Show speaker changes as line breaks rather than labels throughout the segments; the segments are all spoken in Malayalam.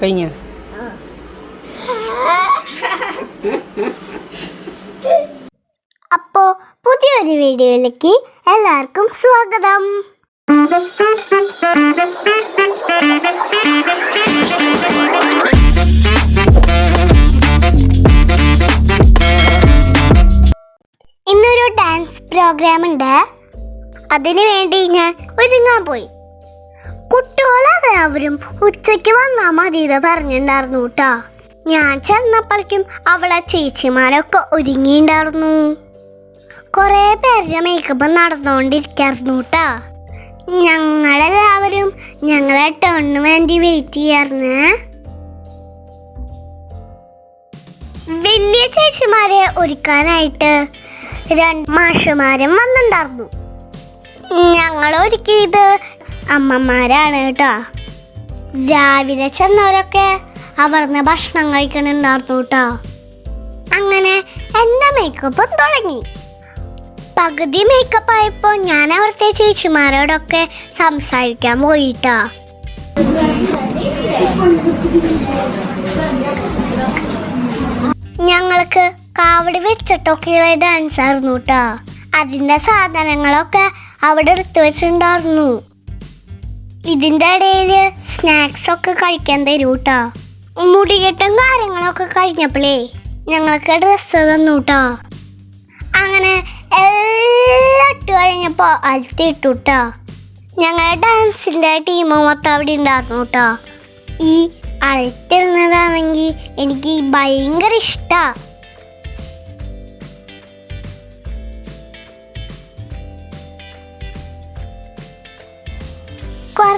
കഴിഞ്ഞ
അപ്പോ പുതിയൊരു വീഡിയോയിലേക്ക് എല്ലാവർക്കും സ്വാഗതം ഇന്നൊരു ഡാൻസ് പ്രോഗ്രാം ഉണ്ട് അതിനു വേണ്ടി ഞാൻ ഒരുങ്ങാൻ പോയി കുട്ടികളെല്ലാവരും ഉച്ചയ്ക്ക് വന്നാൽ മതി ഇത് പറഞ്ഞിട്ടുണ്ടായിരുന്നു കേട്ടോ ഞാൻ ചെന്നപ്പോഴേക്കും അവളെ ചേച്ചിമാരൊക്കെ ഒരുങ്ങിയിട്ടുണ്ടായിരുന്നു കുറേ പേരുടെ മേക്കപ്പ് നടന്നുകൊണ്ടിരിക്കായിരുന്നു കേട്ടോ ഞങ്ങളെല്ലാവരും ഞങ്ങളെ ടേണിന് വേണ്ടി വെയിറ്റ് ചെയ്യാറുന്ന് വലിയ ചേച്ചിമാരെ ഒരുക്കാനായിട്ട് രണ്ട് മാഷുമാരും വന്നിട്ടുണ്ടായിരുന്നു ഞങ്ങൾ ഒരുക്കിയത് അമ്മമാരാണ് കേട്ടോ രാവിലെ ചെന്നവരൊക്കെ അവർന്ന് ഭക്ഷണം കഴിക്കണുണ്ടായിരുന്നു കേട്ടോ അങ്ങനെ എൻ്റെ മേക്കപ്പും തുടങ്ങി പകുതി മേക്കപ്പ് ആയപ്പോൾ ഞാൻ അവിടുത്തെ ചേച്ചിമാരോടൊക്കെ സംസാരിക്കാൻ പോയിട്ടോ ഞങ്ങൾക്ക് കാവടി വെച്ചിട്ടൊക്കെയുള്ള ഡാൻസ് ആയിരുന്നു കേട്ടോ അതിൻ്റെ സാധനങ്ങളൊക്കെ അവിടെ എടുത്തു വെച്ചിട്ടുണ്ടായിരുന്നു ഇതിന്റെ ഇടയിൽ സ്നാക്സ് ഒക്കെ കഴിക്കാൻ തരൂ കേട്ടോ മുടികെട്ടും കാര്യങ്ങളൊക്കെ കഴിഞ്ഞപ്പോഴേ ഞങ്ങൾക്ക് ഡ്രസ്സ് തന്നു കേട്ടോ അങ്ങനെ എല്ലാം ഇട്ട് കഴിഞ്ഞപ്പോൾ ഇട്ടു കേട്ടോ ഞങ്ങളുടെ ഡാൻസിന്റെ ടീം മൊത്തം അവിടെ ഉണ്ടായിരുന്നു കേട്ടോ ഈ അലത്തിടുന്നതാണെങ്കിൽ എനിക്ക് ഭയങ്കര ഇഷ്ടമാണ്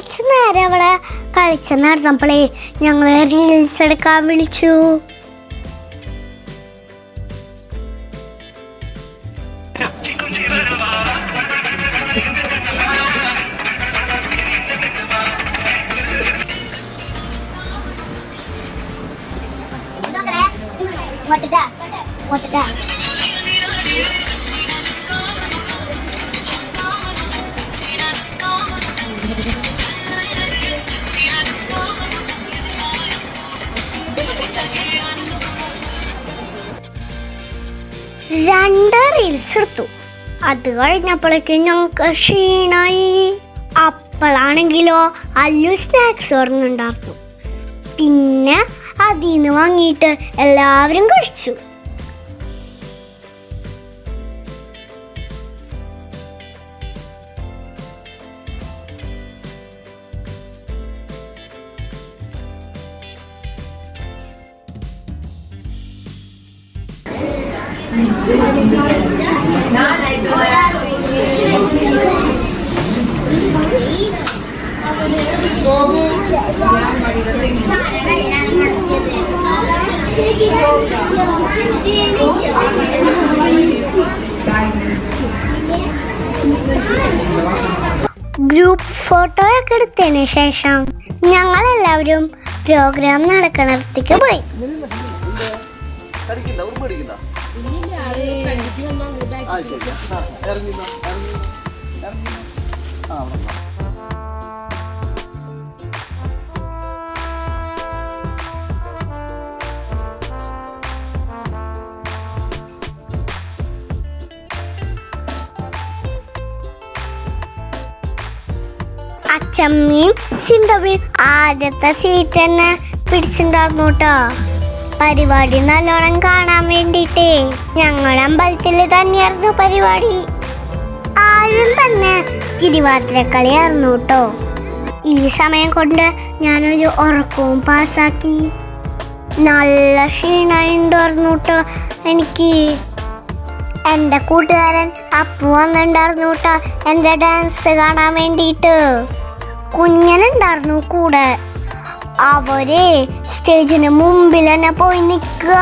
കുറച്ച് നേരം അവളെ കളിച്ചെന്ന് നടന്നപ്പോഴേ ഞങ്ങൾ റീൽസ് എടുക്കാൻ വിളിച്ചു രണ്ട് റീൽസ് എടുത്തു അത് കഴിഞ്ഞപ്പോഴേക്കും ഞങ്ങൾക്ക് ക്ഷീണായി അപ്പോഴാണെങ്കിലോ അല്ലു സ്നാക്സ് ഓർന്നുണ്ടായിരുന്നു പിന്നെ അതിൽ നിന്ന് വാങ്ങിയിട്ട് എല്ലാവരും കഴിച്ചു ഗ്രൂപ്പ് ഫോട്ടോ ഒക്കെ എടുത്തതിന് ശേഷം ഞങ്ങൾ എല്ലാവരും പ്രോഗ്രാം നടക്കണത്തേക്ക് പോയി അച്ചമ്മയും സിന്ധുവും ആദ്യത്തെ സീറ്റ് തന്നെ പിടിച്ചിട്ടുണ്ടായിരുന്നു കേട്ടോ പരിപാടി നല്ലോണം കാണാൻ വേണ്ടിട്ടേ ഞങ്ങളുടെ അമ്പലത്തിൽ തന്നെയായിരുന്നു പരിപാടി ആദ്യം തന്നെ തിരുവാതിരക്കളി ആയിരുന്നു കേട്ടോ ഈ സമയം കൊണ്ട് ഞാനൊരു ഉറക്കവും പാസ്സാക്കി നല്ല ക്ഷീണമായി കേട്ടോ എനിക്ക് എൻ്റെ കൂട്ടുകാരൻ അപ്പു വന്നിട്ടുണ്ടായിരുന്നു കേട്ടോ എൻ്റെ ഡാൻസ് കാണാൻ വേണ്ടിയിട്ട് കുഞ്ഞനുണ്ടായിരുന്നു കൂടെ അവരെ സ്റ്റേജിന് മുമ്പിൽ തന്നെ പോയി നിൽക്കുക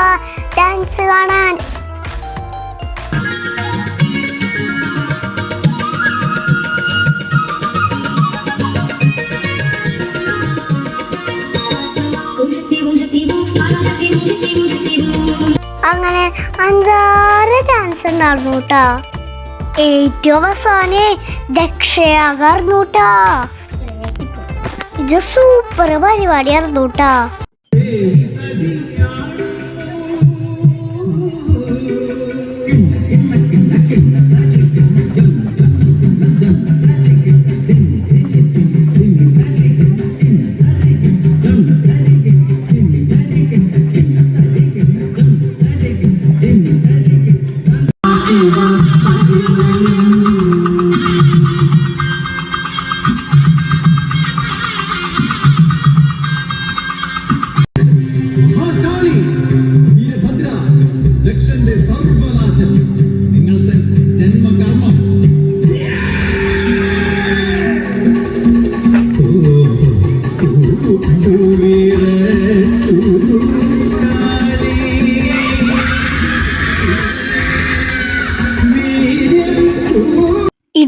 ഡാൻസ് കാണാൻ അങ്ങനെ അഞ്ചാറ് ഡാൻസ് ഉണ്ടായിരുന്നു കേട്ടോ ഏറ്റവും അവസാനേ ദക്ഷയാകാർന്നു കേട്ടോ ഇത് സൂപ്പർ പരിപാടിയായിരുന്നു കേട്ടോ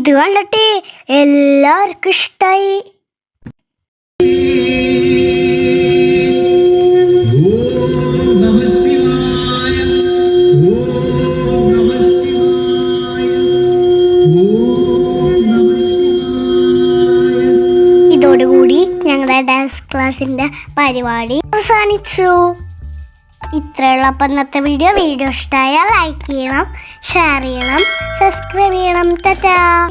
ഇത് കണ്ടിട്ട് എല്ലാവർക്കും ഇഷ്ടമായി ഇതോടുകൂടി ഞങ്ങളുടെ ഡാൻസ് ക്ലാസ്സിന്റെ പരിപാടി അവസാനിച്ചു ഇത്രയുള്ള അപ്പം ഇന്നത്തെ വീഡിയോ വീഡിയോ ഇഷ്ടമായാൽ ലൈക്ക് ചെയ്യണം ഷെയർ ചെയ്യണം സബ്സ്ക്രൈബ് ചെയ്യണം ടാറ്റാ